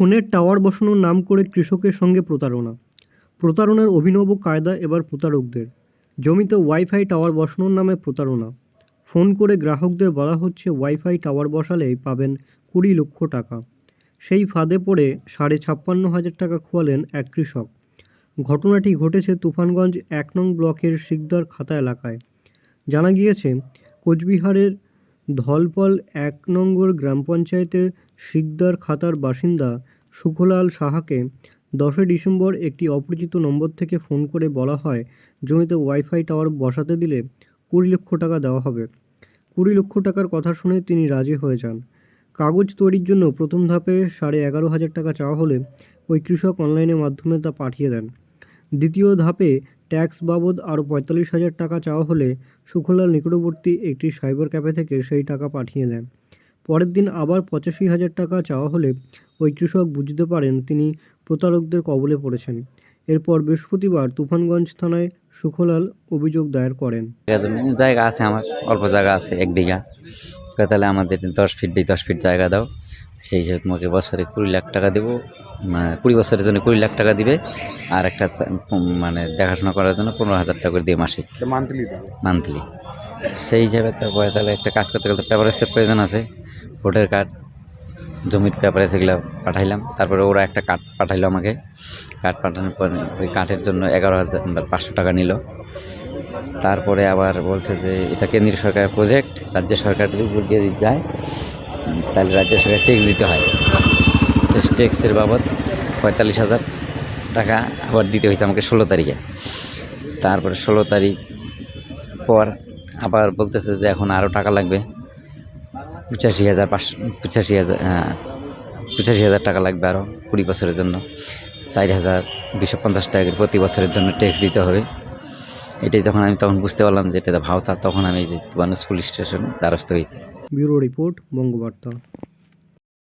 ফোনের টাওয়ার বসানোর নাম করে কৃষকের সঙ্গে প্রতারণা। প্রতারণার অভিনব কায়দা এবার প্রতারকদের। জমিতে ওয়াইফাই টাওয়ার বসানোর নামে প্রতারণা। ফোন করে গ্রাহকদের বলা হচ্ছে, ওয়াইফাই টাওয়ার বসালেই পাবেন কুড়ি লক্ষ টাকা। সেই ফাঁদে পড়ে সাড়ে ছাপ্পান্ন হাজার টাকা খোয়ালেন এক কৃষক। ঘটনাটি ঘটেছে তুফানগঞ্জ এক নং ব্লকের শিকদার খাতা এলাকায়। জানা গিয়েছে, কোচবিহারের ধলপল এক নম্বর গ্রাম পঞ্চায়েতের শিকদার খাতার বাসিন্দা সুখলাল সাহাকে দশই ডিসেম্বর একটি অপরিচিত নম্বর থেকে ফোন করে বলা হয়, জমিতে ওয়াইফাই টাওয়ার বসাতে দিলে কুড়ি লক্ষ টাকা দেওয়া হবে। কুড়ি লক্ষ টাকার কথা শুনে তিনি রাজি হয়ে যান। কাগজ তৈরির জন্য প্রথম ধাপে সাড়ে এগারো হাজার টাকা চাওয়া হলে ওই কৃষক অনলাইনের মাধ্যমে তা পাঠিয়ে দেন। দ্বিতীয় ধাপে ট্যাক্স বাবদ আরও পঁয়তাল্লিশ হাজার টাকা চাওয়া হলে সুখলাল নিকটবর্তী একটি সাইবার ক্যাফে থেকে সেই টাকা পাঠিয়ে দেন। পরের দিন আবার পঁচাশি হাজার টাকা চাওয়া হলে ওই কৃষক বুঝতে পারেন তিনি প্রতারকদের কবলে পড়েছেন। এরপর বৃহস্পতিবার তুফানগঞ্জ থানায় সুখলাল অভিযোগ দায়ের করেন। জায়গা আছে আমার, অল্প জায়গা আছে, এক বিঘা। তাহলে আমাদের দশ ফিট দিয়ে দশ ফিট জায়গা দাও। সেই হিসেবে তোমাকে বছরে কুড়ি লাখ টাকা দেবো। কুড়ি বছরের জন্য কুড়ি লাখ টাকা দিবে আর একটা মানে দেখাশোনা করার জন্য পনেরো হাজার টাকা করে দিয়ে মাসিক। মান্থলি মান্থলি সেই হিসাবে তারপরে তাহলে একটা কাজ করতে গেলে পেপারেসের প্রয়োজন আছে। ভোটার কার্ড জমির পেপারে সেগুলো পাঠাইলাম। তারপরে ওরা একটা কার্ড পাঠাইলো আমাকে। কার্ড পাঠানোর পর ওই কার্ডের জন্য এগারো হাজার পাঁচশো টাকা নিল। তারপরে আবার বলছে যে এটা কেন্দ্রীয় সরকারের প্রজেক্ট রাজ্য সরকারের উপর দিয়ে যদি যায় তাহলে রাজ্য সরকার ট্যাক্স দিতে হয়। ট্যাক্সের বাবদ পঁয়তাল্লিশ হাজার টাকা আবার দিতে হয়েছে আমাকে ষোলো তারিখে। তারপরে ষোলো তারিখ পর আবার বলতেছে যে এখন আরও টাকা লাগবে। পঁচাশি হাজার পাঁচশো পঁচাশি হাজার পঁচাশি হাজার টাকা লাগবে আরও কুড়ি বছরের জন্য। চার হাজার দুশো পঞ্চাশ টাকা প্রতি বছরের জন্য ট্যাক্স দিতে হবে। এটাই যখন আমি তখন বুঝতে পারলাম যে এটা ভাওতা, তখন আমি মানুষ পুলিশ স্টেশনে দ্বারস্থ হয়েছি। Bureau report Bangabarta.